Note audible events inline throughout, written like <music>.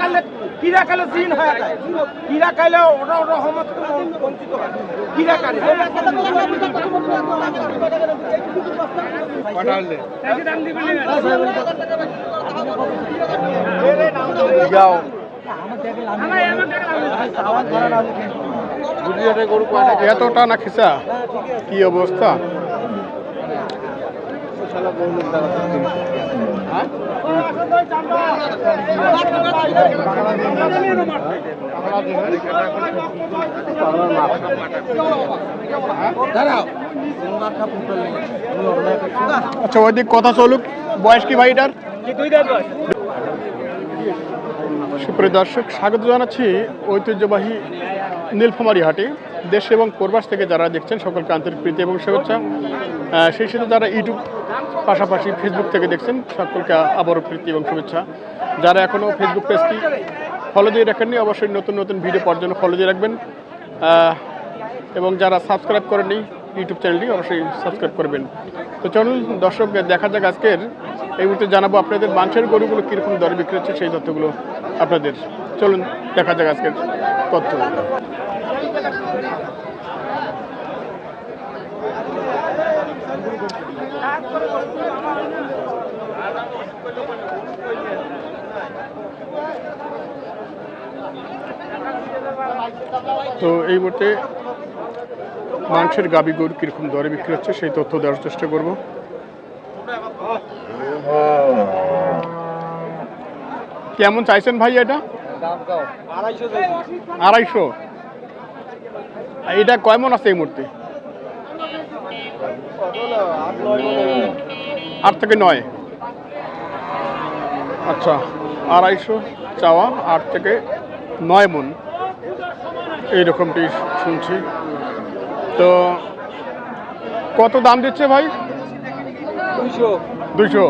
কালে কিরা কালে জিন হয়ে যায়। কিরা কালে ওরা ওরা রহমত বঞ্চিত হয়। কিরা যাও। এতটা না খিসা কি অবস্থা? আচ্ছা ওইদিক কথা চলুক। বয়স কি ভাই এটার সুপ্রিয় দর্শক স্বাগত জানাচ্ছি ঐতিহ্যবাহী নীলফামারী হাটে। দেশ এবং প্রবাস থেকে যারা দেখছেন, সকলকে আন্তরিক প্রীতি এবং শুভেচ্ছা। সেই সাথে যারা ইউটিউব পাশাপাশি ফেসবুক থেকে দেখছেন, সকলকে আবারও প্রীতি এবং শুভেচ্ছা। যারা এখনও ফেসবুক পেজটি ফলো দিয়ে রাখেননি, অবশ্যই নতুন নতুন ভিডিও পাওয়ার জন্য ফলো দিয়ে রাখবেন। এবং যারা সাবস্ক্রাইব করেননি ইউটিউব চ্যানেলটি অবশ্যই সাবস্ক্রাইব করবেন। তো চলুন, দর্শক, দেখা যাক আজকের। এই মুহূর্তে জানাব আপনাদের মাংসের গরুগুলো কীরকম দরে বিক্রি হচ্ছে, সেই তথ্যগুলো আপনাদের। চলুন, দেখা যাক আজকের। তথ্য তো এই মুহূর্তে মাংসের গাবি গরু কীরকম দরে বিক্রি হচ্ছে সেই তথ্য দেওয়ার চেষ্টা করব। কেমন চাইছেন ভাই এটা? আড়াইশো এটা কয় মন আছে এই মুহূর্তে? আট থেকে নয়। আচ্ছা আড়াইশো চাওয়া আট থেকে নয় মন। এইরকমটি শুনছি। তো কত দাম দিচ্ছে ভাই? দুইশো।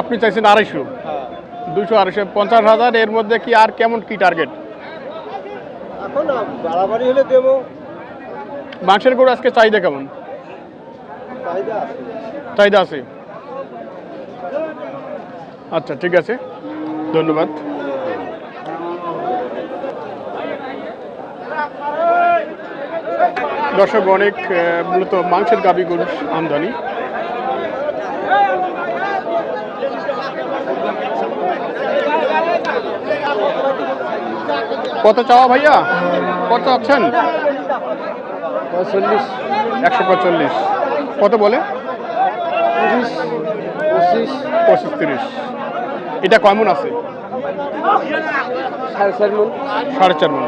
আপনি চাইছেন আড়াইশো। দুশো আড়াইশো পঞ্চাশ হাজার এর মধ্যে কি আর কেমন কি টার্গেট এখন বাড়াবাড়ি হলে দেবো। মাংসের গরু আজকে চাহিদা কেমন? চাহিদা আছে। আচ্ছা ঠিক আছে। ধন্যবাদ। দর্শক অনেক মূলত মাংসের গাবি গরুর আমদানি। কত চাওয়া ভাইয়া? কত চাচ্ছেন? চল্লিশ একশো পঁয়তাল্লিশ। কত বলে? তিরিশ পঁচিশ। পঁচিশ। তিরিশ এটা কেমন আছে? সাড়ে চার মন। সাড়ে চার মন।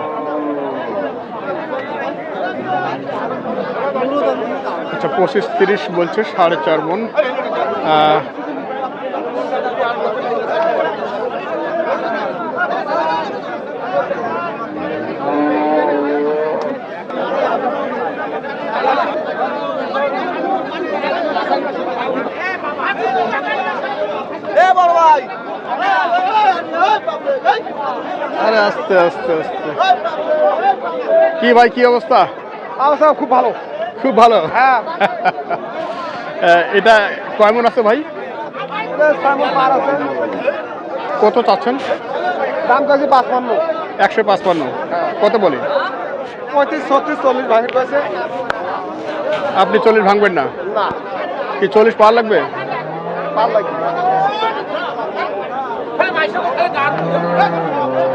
আচ্ছা পঁচিশ তিরিশ বলছে সাড়ে চার মন। আরে আস্তে আস্তে আস্তে। কি ভাই কি অবস্থা? অবস্থা খুব ভালো। খুব ভালো? হ্যাঁ। <laughs> এটা কেমন আছে ভাই? পার কত চাচ্ছেন? দাম কাছে পাঁচপান্ন। একশো পাঁচপান্ন। কত বলে? পঁয়ত্রিশ ছত্রিশ চল্লিশ ভাগের পাশে আপনি চল্লিশ ভাঙবেন না? না। কি চল্লিশ পার লাগবে? ভালো লাগে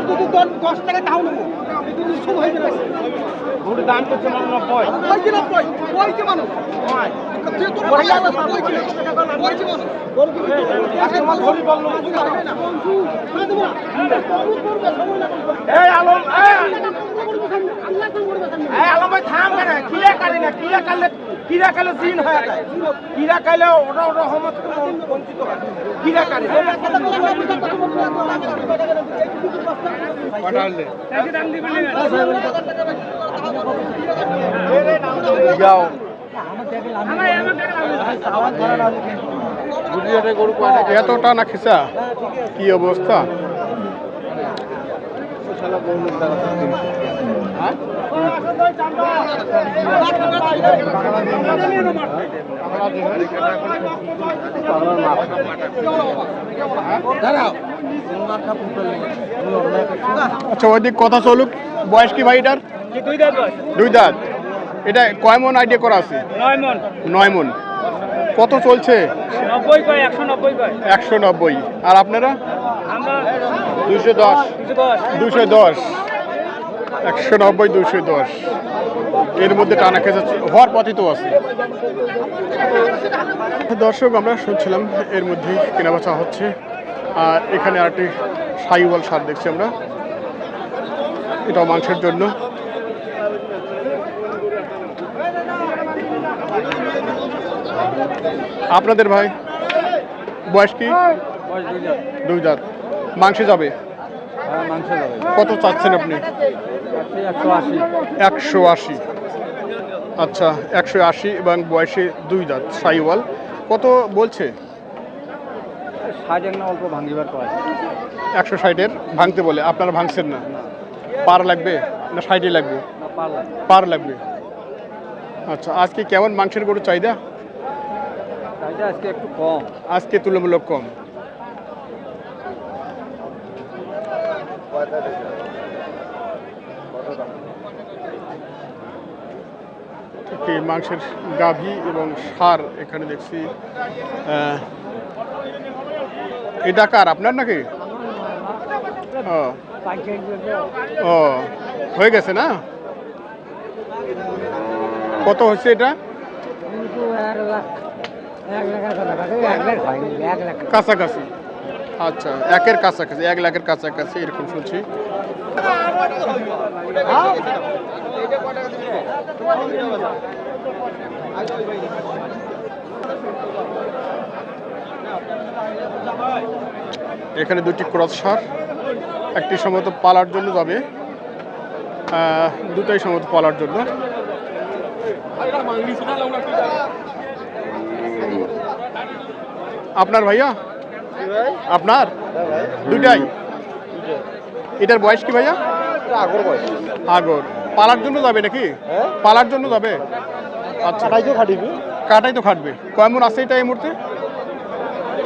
দিছু দশ টাকা তাও নেব দাম করছে মানে নব্বই ওই যে নব্বই মানুষ তুই তোর ভাই আমার কইছি কইছি মনে কাস্টমার ধরি বলল এই আলম ভাই থাম কেন কিরা কালি না কিরা কালে কিরা কালে জিন হয়ে যায়? কিরা কালে ওটা ওটা হমত বঞ্চিত হয়। কিরা কালে? যাও। এতটা না খিসা কি অবস্থা? আচ্ছা ওইদিক কথা চলুক। বয়স কি ভাই এটার দুই দাঁত। দুই দাঁত এটা কয় মন আইডিয়া করা আছে? নয় মন। নয় মন। কত চলছে? একশো নব্বই আর আপনারা? দুশো। দশ। দুশো দশ। একশো নব্বই দুশো দশ। এর মধ্যে টানা খেতে হওয়ার পথই তো আছে। দর্শক আমরা শুনছিলাম এর মধ্যেই কেনাবেচা হচ্ছে। আর এখানে আরেকটি সাইওয়াল সার দেখছি আমরা। এটাও মাংসের জন্য। আপনাদের ভাই বয়স কি? দুই দাঁত মাংস যাবে? কত চাচ্ছেন আপনি? একশো আশি। আচ্ছা একশো আশি এবং বয়সে দুই দাঁত সাইওয়াল। কত বলছে? ষাট অল্প ভাঙিবার একশো ষাটের ভাঙতে বলে। আপনারা ভাঙছেন না? পার লাগবে না ষাটই লাগবে? পার লাগবে। আচ্ছা আজকে কেমন মাংসের গরু চাহিদা? চাহিদা আজকে একটু কম। আজকে তুলনামূলক কম। একটি মাংসের গাভী এবং সার এখানে দেখছি। এটা কার আপনার নাকি? ও। ও হয়ে গেছে না? কত হচ্ছে এটা? কাছাকাছি। আচ্ছা একের কাছাকাছি, এক লাখের কাছাকাছি এরকম শুনছি। এখানে দুটি ক্রস সার, একটি সম্ভবত পালার জন্য যাবে দুটাই সম্ভবত পালার জন্য। আপনার ভাইয়া? আপনার? দুইটাই? এটার বয়স কি ভাইয়া? আগর বয়স। আগর। পালার জন্য যাবে নাকি? হ্যাঁ। পালার জন্য যাবে? আচ্ছা। আড়াইশো খাটিবি। কাটাই তো খাটবে। কয় মন আছে এটা এই মুহূর্তে?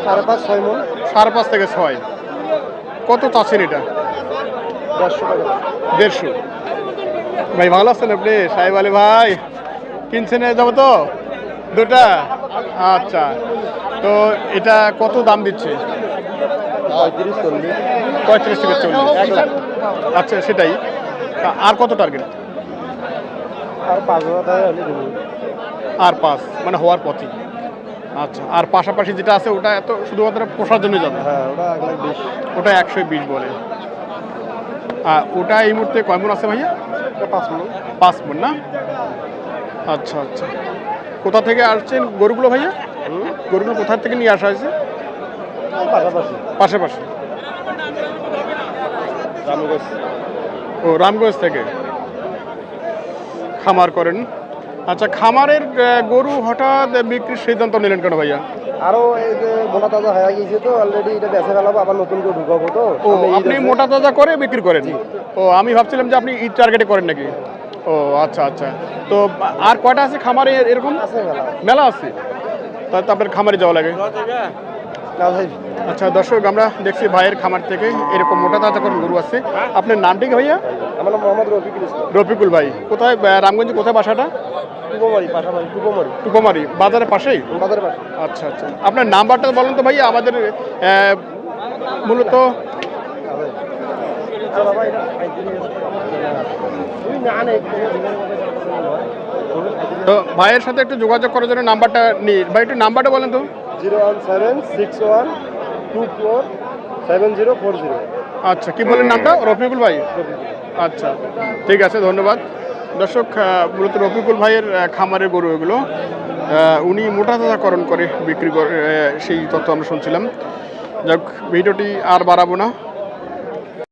সাড়ে পাঁচ ছয় মন। সাড়ে পাঁচ থেকে ছয়। কত চাচ্ছেন এটা? দেড়শো টাকা। দেড়শো। ভাই ভালো আছেন আপনি? সাহেব আলী ভাই কিনছেন যাব তো? দুটা? আচ্ছা। তো এটা কত দাম দিচ্ছে? পঁয়ত্রিশ থেকে চল্লিশ এক লাখ। আচ্ছা সেটাই। আর কত টার্গেট আর পাঁচ আর মানে হওয়ার পথে আচ্ছা আর পাশাপাশি যেটা আছে ওটা এত শুধুমাত্র পোষার জন্য যাবে? হ্যাঁ ওটা এক লাখ বিশ। ওটা একশো বিশ বলে। আর ওটা এই মুহূর্তে কয় মন আছে ভাইয়া? পাঁচ মন। পাঁচ মন না? আচ্ছা আচ্ছা। কোথা থেকে আসছেন গরুগুলো ভাইয়া? গরুগুলো কোথা থেকে নিয়ে আসা হয়েছে? পাশাপাশি। ও রামগঞ্জ থেকে। খামার করেন। আচ্ছা খামারের গরু হঠাৎ বিক্রির সিদ্ধান্ত নিলেন কেন ভাইয়া? আরও এই যে মোটা তাজা হয়ে গেছে তো অলরেডি এটা বেঁচে ফেলাবো আবার নতুন করে ঢুকাবো তো। ও আপনি মোটা তাজা করে বিক্রি করেন? ও আমি ভাবছিলাম যে আপনি ঈদ টার্গেটে করেন নাকি? ও আচ্ছা আচ্ছা। তো আর কয়টা আছে খামারে এরকম? মেলা আছে? তাহলে তো আপনার খামারে যাওয়া লাগে? ভাই আচ্ছা দর্শক আমরা দেখছি ভাইয়ের খামার থেকে এরকম মোটা তাজা করে গরু আছে। আপনার নামটি কি ভাইয়া? আমার নাম মোহাম্মদ রফিকুল রফিকুল ভাই কোথায় রামগঞ্জে কোথায় বাসাটা? টুপোমারি টুকোমারি। বাজারের পাশেই? বাজারের পাশে। আচ্ছা আচ্ছা। আপনার নাম্বারটা বলেন তো ভাইয়া আমাদের মূলত। ভাই তো ভাইয়ের সাথে একটু যোগাযোগ করার জন্য নাম্বারটা নিই ভাই একটু নাম্বারটা বলেন তো। Zero one seven six one two four seven zero four zero. আচ্ছা কি বলেন নামটা? রফিকুল ভাই? আচ্ছা ঠিক আছে ধন্যবাদ। দর্শক মূলত রফিকুল ভাইয়ের খামারের গরু এগুলো উনি মোটা তাজাকরণ করে বিক্রি করে সেই তথ্য আমরা শুনছিলাম। যাক ভিডিওটি আর বাড়াবো না।